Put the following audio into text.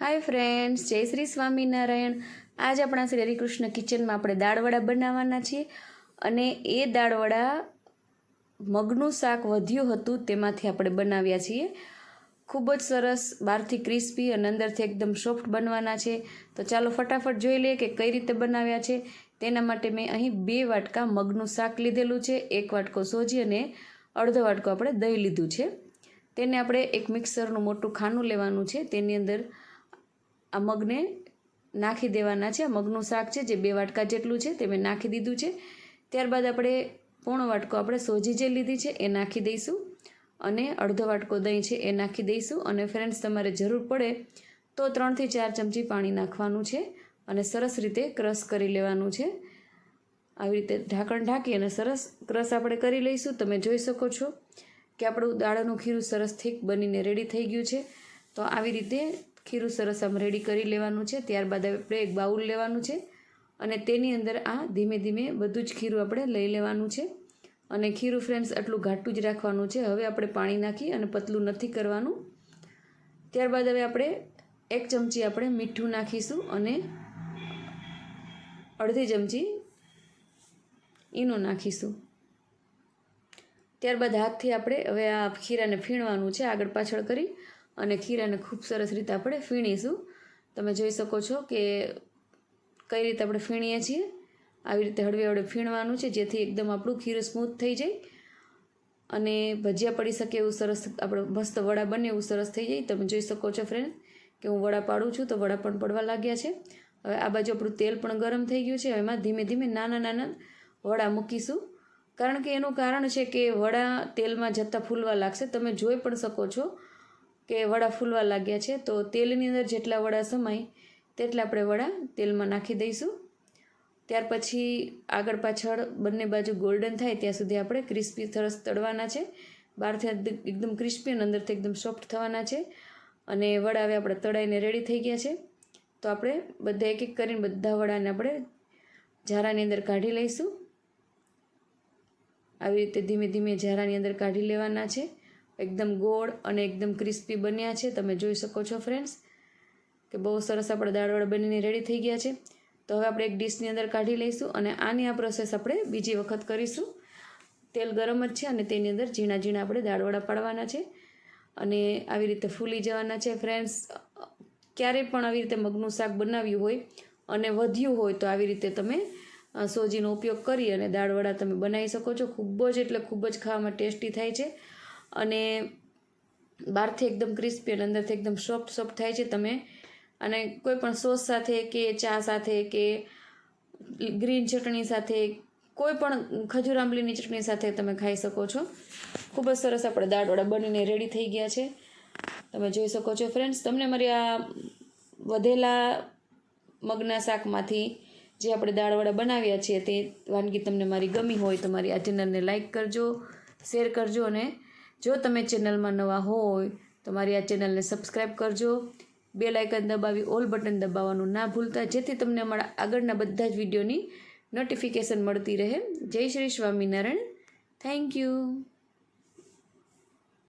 Hi friends જય શ્રી સ્વામિનારાયણ. આજે આપણા શ્રી હરિકૃષ્ણ કિચનમાં આપણે દાળવડા બનાવવાના છીએ અને એ દાળવડા મગનું શાક વધ્યું હતું તેમાંથી આપણે બનાવ્યા છીએ. ખૂબ જ સરસ, બહારથી ક્રિસ્પી અને અંદરથી એકદમ સોફ્ટ બનવાના છે. તો ચાલો ફટાફટ જોઈ લઈએ કે કઈ રીતે બનાવ્યા છે. તેના માટે મેં અહીં બે વાટકા મગનું શાક લીધેલું છે. એક વાટકો સોજી અને અડધો વાટકો આપણે દહીં લીધું છે. તેને આપણે એક મિક્સરનું મોટું ખાનું લેવાનું છે. તેની અંદર આ મગને નાખી દેવાના છે. આ મગનું શાક છે જે બે વાટકા જેટલું છે તે મેં નાખી દીધું છે. ત્યારબાદ આપણે પોણો વાટકો આપણે સોજી જે લીધી છે એ નાખી દઈશું અને અડધો વાટકો દહીં છે એ નાખી દઈશું. અને ફ્રેન્ડ્સ તમારે જરૂર પડે તો ત્રણથી ચાર ચમચી પાણી નાખવાનું છે અને સરસ રીતે ક્રશ કરી લેવાનું છે. આવી રીતે ઢાંકણ ઢાંકી અને સરસ ક્રશ આપણે કરી લઈશું. તમે જોઈ શકો છો કે આપણું દાળનું ખીરું સરસ, થીક બનીને રેડી થઈ ગયું છે. તો આવી રીતે ખીરું સરસ આમ રેડી કરી લેવાનું છે. ત્યારબાદ આપણે એક બાઉલ લેવાનું છે અને તેની અંદર આ ધીમે ધીમે બધું જ ખીરું આપણે લઈ લેવાનું છે. અને ખીરું ફ્રેન્ડ્સ આટલું ઘાટું જ રાખવાનું છે. હવે આપણે પાણી નાખી અને પતલું નથી કરવાનું. ત્યારબાદ હવે આપણે એક ચમચી આપણે મીઠું નાખીશું અને અડધી ચમચી ઈનું નાખીશું. ત્યારબાદ હાથથી આપણે હવે આ ખીરાને ફીણવાનું છે. આગળ પાછળ કરી અને ખીરાને ખૂબ સરસ રીતે આપણે ફીણીશું. તમે જોઈ શકો છો કે કઈ રીતે આપણે ફીણીએ છીએ. આવી રીતે હળવે હળવે ફીણવાનું છે, જેથી એકદમ આપણું ખીરું સ્મૂથ થઈ જાય. અને ભજીયા પડી શકે એવું સરસ, આપણે મસ્ત વડા બને એવું સરસ થઈ જાય. તમે જોઈ શકો છો ફ્રેન્ડ કે હું વડા પાડું છું, તો વડા પણ પડવા લાગ્યા છે. હવે આ બાજુ આપણું તેલ પણ ગરમ થઈ ગયું છે. એમાં ધીમે ધીમે નાના નાના વડા મૂકીશું. કારણ કે એનું કારણ છે કે વડા તેલમાં જતાં ફૂલવા લાગશે. તમે જોઈ પણ શકો છો કે વડા ફૂલવા લાગ્યા છે, તો તેલની અંદર જેટલા વડા સમાય તેટલા આપણે વડા તેલમાં નાખી દઈશું. ત્યાર પછી આગળ પાછળ બંને બાજુ ગોલ્ડન થાય ત્યાં સુધી આપણે ક્રિસ્પી સરસ તળવાના છે. બહારથી એકદમ ક્રિસ્પી અને અંદરથી એકદમ સોફ્ટ થવાના છે. અને વડા હવે આપણે તળાઈને રેડી થઈ ગયા છે. તો આપણે બધા એક એક કરીને બધા વડાને આપણે ઝારાની અંદર કાઢી લઈશું. આવી રીતે ધીમે ધીમે ઝારાની અંદર કાઢી લેવાના છે. એકદમ ગોળ અને એકદમ ક્રિસ્પી બન્યા છે. તમે જોઈ શકો છો ફ્રેન્ડ્સ કે બહુ સરસ આપણા દાળવાળા બનીને રેડી થઈ ગયા છે. તો હવે આપણે એક ડીશની અંદર કાઢી લઈશું અને આની આ પ્રોસેસ આપણે બીજી વખત કરીશું. તેલ ગરમ જ છે અને તેની અંદર ઝીણા ઝીણા આપણે દાળવડા પાડવાના છે. અને આવી રીતે ફૂલી જવાના છે ફ્રેન્ડ્સ ક્યારેય પણ આવી રીતે મગનું શાક બનાવ્યું હોય અને વધ્યું હોય તો આવી રીતે તમે સોજીનો ઉપયોગ કરી અને દાળવડા તમે બનાવી શકો છો. ખૂબ જ એટલે ખૂબ જ ખાવામાં ટેસ્ટી થાય છે. અને બહારથી એકદમ ક્રિસ્પી અને અંદરથી એકદમ સોફ્ટ સોફ્ટ થાય છે તમે. અને કોઈ પણ સોસ સાથે કે ચા સાથે કે ગ્રીન ચટણી સાથે, કોઈ પણ ખજૂર આંબલીની ચટણી સાથે તમે ખાઈ શકો છો. ખૂબ જ સરસ આપણે દાળવડા બનીને રેડી થઈ ગયા છે. તમે જોઈ શકો છો ફ્રેન્ડ્સ તમને મારી આ વધેલા મગના શાકમાંથી જે આપણે દાળવડા બનાવ્યા છીએ તે વાનગી તમને મારી ગમી હોય તો મારી આ ચેનલને લાઇક કરજો શેર કરજો અને જો તમે ચેનલમાં નવા હોય તો મારી આ ચેનલને સબસ્ક્રાઈબ કરજો. બે લાઇકન દબાવી, ઓલ બટન દબાવવાનું ના ભૂલતા, જેથી તમને અમારા આગળના બધા જ વિડીયોની નોટિફિકેશન મળતી રહે. જય શ્રી સ્વામિનારાયણ. Thank you.